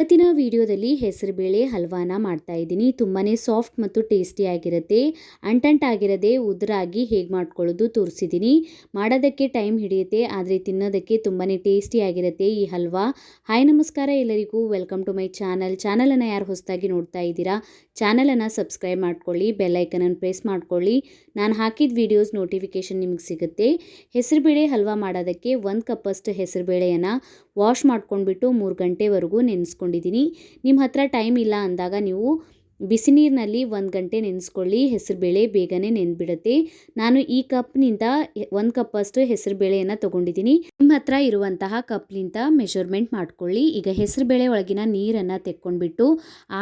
ಇವತ್ತಿನ ವಿಡಿಯೋದಲ್ಲಿ ಹೆಸರುಬೇಳೆ ಹಲ್ವಾನ ಮಾಡ್ತಾ ಇದ್ದೀನಿ. ತುಂಬಾ ಸಾಫ್ಟ್ ಮತ್ತು ಟೇಸ್ಟಿಯಾಗಿರುತ್ತೆ ಅಂಟಂಟಾಗಿರದೆ ಉದುರಾಗಿ ಹೇಗೆ ಮಾಡ್ಕೊಳ್ಳೋದು ತೋರಿಸಿದ್ದೀನಿ. ಮಾಡೋದಕ್ಕೆ ಟೈಮ್ ಹಿಡಿಯುತ್ತೆ, ಆದರೆ ತಿನ್ನೋದಕ್ಕೆ ತುಂಬಾ ಟೇಸ್ಟಿಯಾಗಿರುತ್ತೆ ಈ ಹಲ್ವಾ. ಹಾಯ್, ನಮಸ್ಕಾರ ಎಲ್ಲರಿಗೂ. Welcome to my channel. ಚಾನಲನ್ನು ಯಾರು ಹೊಸದಾಗಿ ನೋಡ್ತಾ ಇದ್ದೀರಾ, ಚಾನಲನ್ನು ಸಬ್ಸ್ಕ್ರೈಬ್ ಮಾಡ್ಕೊಳ್ಳಿ ಬೆಲ್ಲೈಕನನ್ನು ಪ್ರೆಸ್ ಮಾಡ್ಕೊಳ್ಳಿ. ನಾನು ಹಾಕಿದ ವಿಡಿಯೋಸ್ ನೋಟಿಫಿಕೇಷನ್ ನಿಮಗೆ ಸಿಗುತ್ತೆ. ಹೆಸರುಬೇಳೆ ಹಲ್ವಾ ಮಾಡೋದಕ್ಕೆ ಒಂದು ಕಪ್ಪಷ್ಟು ಹೆಸರುಬೇಳೆಯನ್ನು ವಾಶ್ ಮಾಡ್ಕೊಂಡ್ಬಿಟ್ಟು ಮೂರು ಗಂಟೆವರೆಗೂ ನೆನೆಸ್ಕೊಂಡಿದ್ದೀನಿ ನಿಮ್ಮ ಹತ್ರ ಟೈಮ್ ಇಲ್ಲ ಅಂದಾಗ ನೀವು ಬಿಸಿ ನೀರಿನಲ್ಲಿ ಒಂದು ಗಂಟೆ ನೆನೆಸ್ಕೊಳ್ಳಿ, ಹೆಸರುಬೇಳೆ ಬೇಗನೆ ನೆಂದ್ಬಿಡುತ್ತೆ ನಾನು ಈ ಕಪ್ನಿಂದ ಒಂದು ಕಪ್ಪಷ್ಟು ಹೆಸರುಬೇಳೆಯನ್ನು ತೊಗೊಂಡಿದ್ದೀನಿ. ನಿಮ್ಮ ಹತ್ರ ಇರುವಂತಹ ಕಪ್ನಿಂದ ಮೆಷರ್ಮೆಂಟ್ ಮಾಡ್ಕೊಳ್ಳಿ. ಈಗ ಹೆಸರುಬೇಳೆ ಒಳಗಿನ ನೀರನ್ನು ತೆಕ್ಕೊಂಡ್ಬಿಟ್ಟು,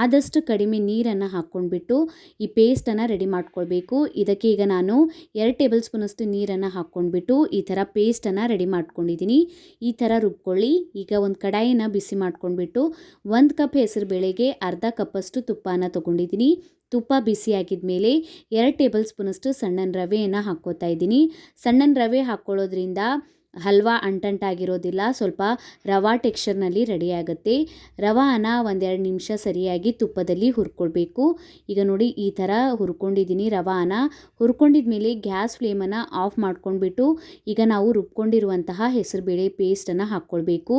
ಆದಷ್ಟು ಕಡಿಮೆ ನೀರನ್ನು ಹಾಕ್ಕೊಂಡ್ಬಿಟ್ಟು, ಈ ಪೇಸ್ಟನ್ನು ರೆಡಿ ಮಾಡ್ಕೊಳ್ಬೇಕು. ಇದಕ್ಕೆ ಈಗ ನಾನು ಎರಡು ಟೇಬಲ್ ಸ್ಪೂನಷ್ಟು ನೀರನ್ನು ಹಾಕ್ಕೊಂಡ್ಬಿಟ್ಟು, ಈ ಥರ ಪೇಸ್ಟನ್ನು ರೆಡಿ ಮಾಡ್ಕೊಂಡಿದ್ದೀನಿ. ಈ ಥರ ರುಬ್ಕೊಳ್ಳಿ. ಈಗ ಒಂದು ಕಡಾಯಿನ ಬಿಸಿ ಮಾಡ್ಕೊಂಡ್ಬಿಟ್ಟು, ಒಂದು ಕಪ್ ಹೆಸರುಬೇಳೆಗೆ ಅರ್ಧ ಕಪ್ಪಷ್ಟು ತುಪ್ಪನ ತೊಗೊಂಡಿದ್ದೀನಿ. ತುಪ್ಪ ಬಿಸಿ ಆಗಿದ ಮೇಲೆ ಎರಡು ಟೇಬಲ್ ಸ್ಪೂನಷ್ಟು ಸಣ್ಣನ ರವೆಯನ್ನು ಹಾಕ್ಕೋತಾ ಇದ್ದೀನಿ. ಸಣ್ಣನ ರವೆ ಹಾಕ್ಕೊಳ್ಳೋದ್ರಿಂದ ಹಲ್ವಾ ಅಂಟಂಟಾಗಿರೋದಿಲ್ಲ. ಸ್ವಲ್ಪ ರವಾ ಟೆಕ್ಸ್ಚರ್ನಲ್ಲಿ ರೆಡಿಯಾಗುತ್ತೆ. ರವಾನ ಒಂದೆರಡು ನಿಮಿಷ ಸರಿಯಾಗಿ ತುಪ್ಪದಲ್ಲಿ ಹುರ್ಕೊಳ್ಬೇಕು. ಈಗ ನೋಡಿ ಈ ಥರ ಹುರ್ಕೊಂಡಿದ್ದೀನಿ ರವಾನ. ಹುರ್ಕೊಂಡಿದ ಮೇಲೆ ಗ್ಯಾಸ್ ಫ್ಲೇಮನ್ನು ಆಫ್ ಮಾಡ್ಕೊಂಡ್ಬಿಟ್ಟು ಈಗ ನಾವು ರುಬ್ಕೊಂಡಿರುವಂತಹ ಹೆಸರುಬೇಳೆ ಪೇಸ್ಟನ್ನು ಹಾಕ್ಕೊಳ್ಬೇಕು.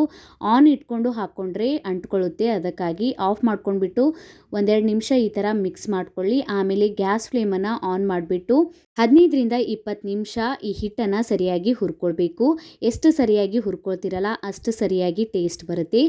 ಆನ್ ಇಟ್ಕೊಂಡು ಹಾಕ್ಕೊಂಡ್ರೆ ಅಂಟ್ಕೊಳ್ಳುತ್ತೆ. ಅದಕ್ಕಾಗಿ ಆಫ್ ಮಾಡ್ಕೊಂಡ್ಬಿಟ್ಟು ಒಂದೆರಡು ನಿಮಿಷ ಈ ಥರ ಮಿಕ್ಸ್ ಮಾಡ್ಕೊಳ್ಳಿ. ಆಮೇಲೆ ಗ್ಯಾಸ್ ಫ್ಲೇಮನ್ನು ಆನ್ ಮಾಡಿಬಿಟ್ಟು ಹದಿನೈದರಿಂದ ಇಪ್ಪತ್ತು ನಿಮಿಷ ಈ ಹಿಟ್ಟನ್ನು ಸರಿಯಾಗಿ ಹುರ್ಕೊಳ್ಬೇಕು. ಎಷ್ಟು ಸರಿಯಾಗಿ ಹುರ್ಕೊಳ್ತಿರಲ್ಲ, ಅಷ್ಟು ಸರಿಯಾಗಿ ಟೇಸ್ಟ್ ಬರುತ್ತೆ.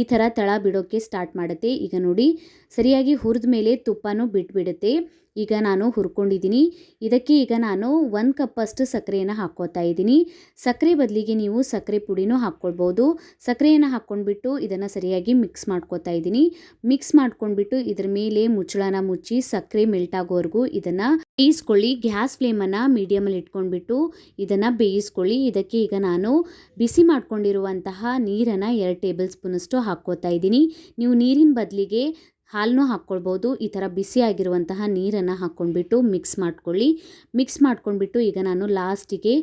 ಈ ಥರ ತಳ ಬಿಡೋಕ್ಕೆ ಸ್ಟಾರ್ಟ್ ಮಾಡುತ್ತೆ. ಈಗ ನೋಡಿ, ಸರಿಯಾಗಿ ಹುರಿದ ಮೇಲೆ ತುಪ್ಪನೂ ಬಿಟ್ಬಿಡುತ್ತೆ. ಈಗ ನಾನು ಹುರ್ಕೊಂಡಿದ್ದೀನಿ. ಇದಕ್ಕೆ ಈಗ ನಾನು ಒಂದು ಕಪ್ಪಷ್ಟು ಸಕ್ಕರೆಯನ್ನು ಹಾಕ್ಕೋತಾ ಇದ್ದೀನಿ. ಸಕ್ಕರೆ ಬದಲಿಗೆ ನೀವು ಸಕ್ಕರೆ ಪುಡಿನೂ ಹಾಕ್ಕೊಳ್ಬೋದು. ಸಕ್ಕರೆಯನ್ನು ಹಾಕ್ಕೊಂಡ್ಬಿಟ್ಟು ಇದನ್ನು ಸರಿಯಾಗಿ ಮಿಕ್ಸ್ ಮಾಡ್ಕೋತಾ ಇದ್ದೀನಿ. ಮಿಕ್ಸ್ ಮಾಡ್ಕೊಂಡ್ಬಿಟ್ಟು ಇದರ ಮೇಲೆ ಮುಚ್ಚಳನ ಮುಚ್ಚಿ ಸಕ್ಕರೆ ಮೆಲ್ಟ್ ಆಗೋವರೆಗೂ ಇದನ್ನು ಬೇಯಿಸ್ಕೊಳ್ಳಿ. ಗ್ಯಾಸ್ ಫ್ಲೇಮನ್ನು ಮೀಡಿಯಮಲ್ಲಿ ಇಟ್ಕೊಂಡ್ಬಿಟ್ಟು ಇದನ್ನು ಬೇಯಿಸ್ಕೊಳ್ಳಿ. ಇದಕ್ಕೆ ಈಗ ನಾನು ಬಿಸಿ ಮಾಡ್ಕೊಂಡಿರುವಂತಹ ನೀರನ್ನು ಎರಡು ಟೇಬಲ್ ಸ್ಪೂನಷ್ಟು ಹಾಕ್ಕೋತಾ ಇದ್ದೀನಿ. ನೀವು ನೀರಿನ ಬದಲಿಗೆ ಹಾಲನ್ನು ಹಾಕ್ಕೊಳ್ಬೋದು. ಈ ಥರ ಬಿಸಿಯಾಗಿರುವಂತಹ ನೀರನ್ನು ಹಾಕ್ಕೊಂಡ್ಬಿಟ್ಟು ಮಿಕ್ಸ್ ಮಾಡ್ಕೊಳ್ಳಿ. ಮಿಕ್ಸ್ ಮಾಡ್ಕೊಂಡ್ಬಿಟ್ಟು ಈಗ ನಾನು ಲಾಸ್ಟಿಗೆ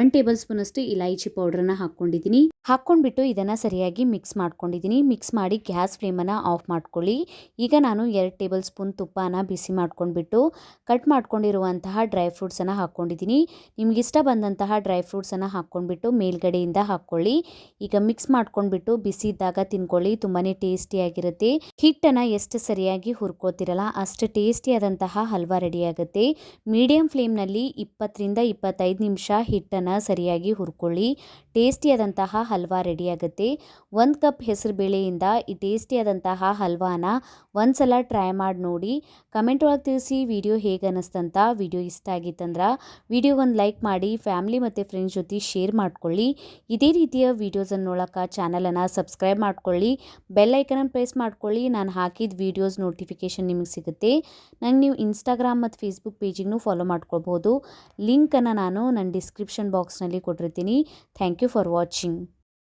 ಒನ್ ಟೇಬಲ್ ಸ್ಪೂನಷ್ಟು ಇಲೈಚಿ ಪೌಡ್ರನ್ನ ಹಾಕ್ಕೊಂಡಿದ್ದೀನಿ ಹಾಕ್ಕೊಂಡ್ಬಿಟ್ಟು ಇದನ್ನು ಸರಿಯಾಗಿ ಮಿಕ್ಸ್ ಮಾಡ್ಕೊಂಡಿದ್ದೀನಿ ಮಿಕ್ಸ್ ಮಾಡಿ ಗ್ಯಾಸ್ ಫ್ಲೇಮನ್ನು ಆಫ್ ಮಾಡ್ಕೊಳ್ಳಿ. ಈಗ ನಾನು ಎರಡು ಟೇಬಲ್ ಸ್ಪೂನ್ ತುಪ್ಪನ ಬಿಸಿ ಮಾಡ್ಕೊಂಡ್ಬಿಟ್ಟು ಕಟ್ ಮಾಡ್ಕೊಂಡಿರುವಂತಹ ಡ್ರೈ ಫ್ರೂಟ್ಸನ್ನು ಹಾಕ್ಕೊಂಡಿದ್ದೀನಿ ನಿಮಗಿಷ್ಟ ಬಂದಂತಹ ಡ್ರೈ ಫ್ರೂಟ್ಸನ್ನು ಹಾಕ್ಕೊಂಡ್ಬಿಟ್ಟು ಮೇಲ್ಗಡೆಯಿಂದ ಹಾಕ್ಕೊಳ್ಳಿ. ಈಗ ಮಿಕ್ಸ್ ಮಾಡ್ಕೊಂಡ್ಬಿಟ್ಟು ಬಿಸಿ ಇದ್ದಾಗ ತಿನ್ಕೊಳ್ಳಿ. ತುಂಬಾ ಟೇಸ್ಟಿಯಾಗಿರುತ್ತೆ ಹಿಟ್ಟನ್ನು ಎಷ್ಟು ಸರಿಯಾಗಿ ಹುರ್ಕೋತಿರಲ್ಲ, ಅಷ್ಟು ಟೇಸ್ಟಿಯಾದಂತಹ ಹಲ್ವಾ ರೆಡಿಯಾಗುತ್ತೆ. ಮೀಡಿಯಂ ಫ್ಲೇಮ್ನಲ್ಲಿ ಇಪ್ಪತ್ತರಿಂದ ಇಪ್ಪತ್ತೈದು ನಿಮಿಷ ಹಿಟ್ಟನ್ನು ಸರಿಯಾಗಿ ಹುರ್ಕೊಳ್ಳಿ. ಟೇಸ್ಟಿಯಾದಂತಹ ಹಲ್ವಾ ರೆಡಿಯಾಗುತ್ತೆ. ಒಂದು ಕಪ್ ಹೆಸರು ಬೇಳೆಯಿಂದ ಈ ಟೇಸ್ಟಿಯಾದಂತಹ ಹಲ್ವಾನ ಒಂದು ಸಲ ಟ್ರೈ ಮಾಡಿ ನೋಡಿ. ಕಮೆಂಟ್ ಒಳಗೆ ತಿಳಿಸಿ ವಿಡಿಯೋ ಹೇಗೆ ಅನ್ನಿಸ್ತಂತ ವಿಡಿಯೋ ಇಷ್ಟ ಆಗಿತ್ತಂದ್ರೆ ವಿಡಿಯೋ ಒಂದು ಲೈಕ್ ಮಾಡಿ, ಫ್ಯಾಮ್ಲಿ ಮತ್ತು ಫ್ರೆಂಡ್ಸ್ ಜೊತೆ ಶೇರ್ ಮಾಡ್ಕೊಳ್ಳಿ. ಇದೇ ರೀತಿಯ ವೀಡಿಯೋಸನ್ನು ನೋಡೋಕೆ ಚಾನಲನ್ನು ಸಬ್ಸ್ಕ್ರೈಬ್ ಮಾಡ್ಕೊಳ್ಳಿ. ಬೆಲ್ ಐಕನನ್ನು ಪ್ರೆಸ್ ಮಾಡ್ಕೊಳ್ಳಿ. ನಾನು ಹಾಕಿದ ವೀಡಿಯೋಸ್ ನೋಟಿಫಿಕೇಷನ್ ನಿಮಗೆ ಸಿಗುತ್ತೆ. ನಂಗೆ ನೀವು ಇನ್ಸ್ಟಾಗ್ರಾಮ್ ಮತ್ತು ಫೇಸ್ಬುಕ್ ಪೇಜಿಗೂ ಫಾಲೋ ಮಾಡ್ಕೊಳ್ಬೋದು. ಲಿಂಕನ್ನು ನಾನು ನನ್ನ ಡಿಸ್ಕ್ರಿಪ್ಷನ್ ಬಾಕ್ಸ್ನಲ್ಲಿ ಕೊಟ್ಟಿರ್ತೀನಿ. Thank you for watching